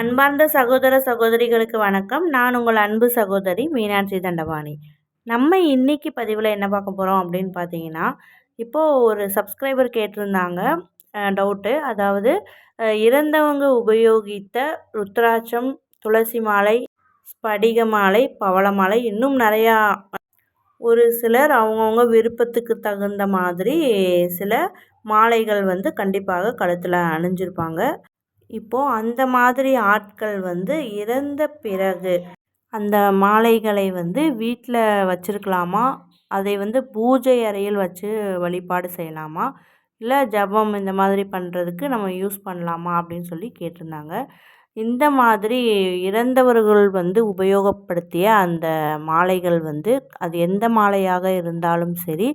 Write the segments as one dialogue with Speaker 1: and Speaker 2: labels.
Speaker 1: அன்பார்ந்த சகோதர சகோதரிகளுக்கு வணக்கம். நான் உங்கள் அன்பு சகோதரி மீனாட்சி தண்டபாணி. நம்ம இன்றைக்கி பதிவில் என்ன பார்க்க போகிறோம் அப்படின்னு பார்த்தீங்கன்னா இப்போது ஒரு சப்ஸ்கிரைபர் கேட்டிருந்தாங்க டவுட்டு அதாவது இறந்தவங்க உபயோகித்த ருத்ராட்சம் துளசி மாலை ஸ்படிக மாலை பவள மாலை இன்னும் நிறையா ஒரு சிலர் அவங்கவுங்க விருப்பத்துக்கு தகுந்த மாதிரி சில மாலைகள் வந்து கண்டிப்பாக கழுத்தில் அணிஞ்சிருப்பாங்க. இப்போது அந்த மாதிரி ஆட்கள் வந்து இறந்த பிறகு அந்த மாலைகளை வந்து வீட்டில் வச்சுருக்கலாமா? அதை வந்து பூஜை அறையில் வச்சு வழிபாடு செய்யலாமா? இல்லை ஜபம் இந்த மாதிரி பண்ணுறதுக்கு நம்ம யூஸ் பண்ணலாமா? அப்படின்னு சொல்லி கேட்டிருந்தாங்க. இந்த மாதிரி இறந்தவர்கள் வந்து உபயோகப்படுத்திய அந்த மாலைகள் வந்து அது எந்த மாலையாக இருந்தாலும் சரி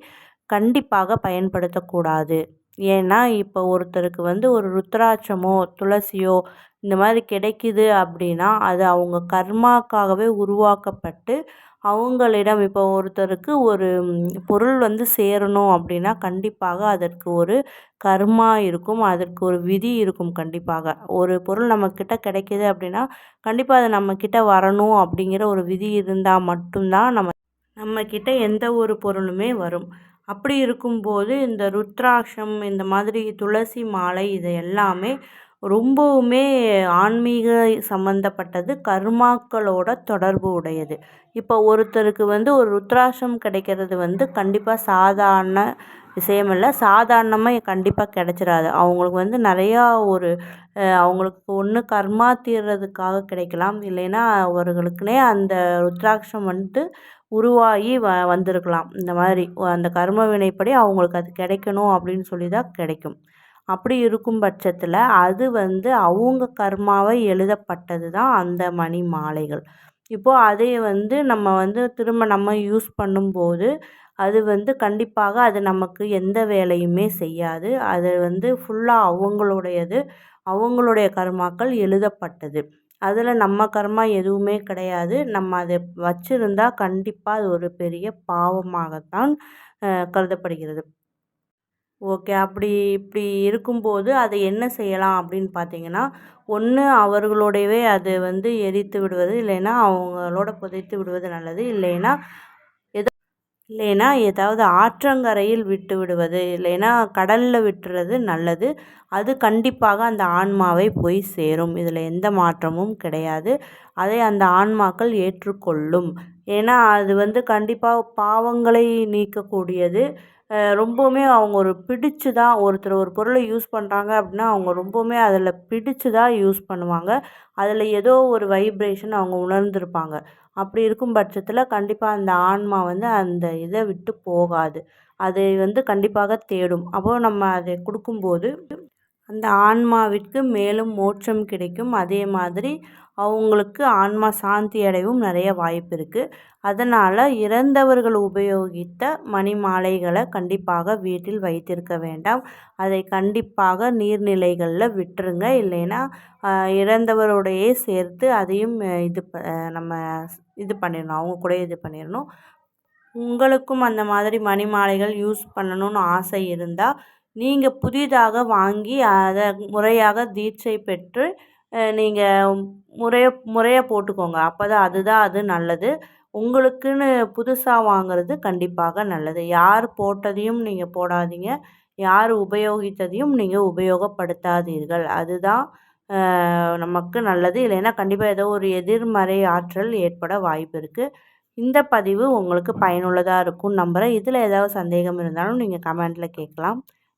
Speaker 1: கண்டிப்பாக பயன்படுத்தக்கூடாது. ஏன்னா இப்போ ஒருத்தருக்கு வந்து ஒரு ருத்ராட்சமோ துளசியோ இந்த மாதிரி கிடைக்குது அப்படின்னா அது அவங்க கர்மாக்காகவே உருவாக்கப்பட்டு அவங்களிடம் இப்போ ஒருத்தருக்கு ஒரு பொருள் வந்து சேரணும் அப்படின்னா கண்டிப்பாக அதற்கு ஒரு கர்மா இருக்கும் அதற்கு ஒரு விதி இருக்கும் கண்டிப்பாக. ஒரு பொருள் நம்மக்கிட்ட கிடைக்கிது அப்படின்னா கண்டிப்பாக அது நம்மக்கிட்ட வரணும் அப்படிங்கிற ஒரு விதி இருந்தால் மட்டும்தான் நம்ம நம்மக்கிட்ட எந்த ஒரு பொருளுமே வரும். அப்படி இருக்கும்போது இந்த ருத்ராட்சம் இந்த மாதிரி துளசி மாலை இது எல்லாமே ரொம்பவுமே ஆன்மீக சம்மந்தப்பட்டது கர்மாக்களோட தொடர்பு உடையது. இப்போ ஒருத்தருக்கு வந்து ஒரு ருத்ராட்சம் கிடைக்கிறது வந்து கண்டிப்பாக சாதாரண விஷயம் இல்லை. சாதாரணமாக கண்டிப்பாக கிடைச்சிடாது அவங்களுக்கு வந்து நிறையா ஒரு அவங்களுக்கு ஒன்று கர்மா தீர்றதுக்காக கிடைக்கலாம். இல்லைன்னா அவர்களுக்குனே அந்த ருத்ராட்சம் வந்துட்டு உருவாகி வ வந்திருக்கலாம். இந்த மாதிரி அந்த கர்ம வினைப்படி அவங்களுக்கு அது கிடைக்கணும் அப்படின்னு சொல்லி தான் கிடைக்கும். அப்படி இருக்கும் பட்சத்தில் அது வந்து அவங்க கர்மாவை எழுதப்பட்டது தான் அந்த மணி மாலைகள். இப்போது அதை வந்து நம்ம வந்து திரும்ப நம்ம யூஸ் பண்ணும்போது அது வந்து கண்டிப்பாக அது நமக்கு எந்த வேலையுமே செய்யாது. அது வந்து ஃபுல்லாக அவங்களுடையது அவங்களுடைய கர்மாக்கள் எழுதப்பட்டது. அதில் நம்ம கர்மா எதுவுமே கிடையாது. நம்ம அதை வச்சுருந்தா கண்டிப்பாக அது ஒரு பெரிய பாவமாகத்தான் கருதப்படுகிறது. ஓகே. அப்படி இப்படி இருக்கும்போது அதை என்ன செய்யலாம் அப்படின்னு பார்த்தீங்கன்னா ஒன்று அவர்களுடையவே அது வந்து எரித்து விடுவது இல்லைன்னா அவங்களோட புதைத்து விடுவது நல்லது. இல்லைன்னா இல்லைன்னா ஏதாவது ஆற்றங்கரையில் விட்டு விடுவது இல்லைன்னா கடலில் விட்டுறது நல்லது. அது கண்டிப்பாக அந்த ஆன்மாவை போய் சேரும். இதில் எந்த மாற்றமும் கிடையாது. அதை அந்த ஆன்மாக்கள் ஏற்றுக்கொள்ளும். ஏன்னா அது வந்து கண்டிப்பாக பாவங்களை நீக்கக்கூடியது. ரொம்பவுமே அவங்க ஒரு பிடிச்சு தான் ஒருத்தர் ஒரு பொருளை யூஸ் பண்ணுறாங்க அப்படின்னா அவங்க ரொம்பவுமே அதில் பிடிச்சு தான் யூஸ் பண்ணுவாங்க. அதில் ஏதோ ஒரு வைப்ரேஷன் அவங்க உணர்ந்திருப்பாங்க. அப்படி இருக்கும் பட்சத்தில் கண்டிப்பாக அந்த ஆன்மா வந்து அந்த இதை விட்டு போகாது. அதை வந்து கண்டிப்பாக தேடும். அப்போது நம்ம அதை கொடுக்கும்போது அந்த ஆன்மாவிற்கு மேலும் மோட்சம் கிடைக்கும். அதே மாதிரி அவங்களுக்கு ஆன்மா சாந்தி அடையவும் நிறைய வாய்ப்பு இருக்குது அதனால் இறந்தவர்கள் உபயோகித்த மணி மாலைகளை கண்டிப்பாக வீட்டில் வைத்திருக்க வேண்டாம். அதை கண்டிப்பாக நீர்நிலைகளில் விட்டுருங்க. இல்லைன்னா இறந்தவரோடையே சேர்த்து அதையும் இது நம்ம இது பண்ணிடணும். அவங்க கூட இது பண்ணிடணும். உங்களுக்கும் அந்த மாதிரி மணி மாலைகள் யூஸ் பண்ணணும்னு ஆசை இருந்தால் நீங்கள் புதிதாக வாங்கி அதை முறையாக தீட்சை பெற்று நீங்கள் முறையை முறையாக போட்டுக்கோங்க. அப்போ தான் அதுதான் அது நல்லது. உங்களுக்குன்னு புதுசாக வாங்கிறது கண்டிப்பாக நல்லது. யார் போட்டதையும் நீங்கள் போடாதீங்க. யார் உபயோகித்ததையும் நீங்கள் உபயோகப்படுத்தாதீர்கள். அதுதான் நமக்கு நல்லது. இல்லைன்னா கண்டிப்பாக ஏதோ ஒரு எதிர்மறை ஆற்றல் ஏற்பட வாய்ப்பு இருக்குது இந்த பதிவு உங்களுக்கு பயனுள்ளதாக இருக்கும்னு நம்புகிறேன் இதில் ஏதாவது சந்தேகம் இருந்தாலும் நீங்கள் கமெண்ட்டில் கேட்கலாம்.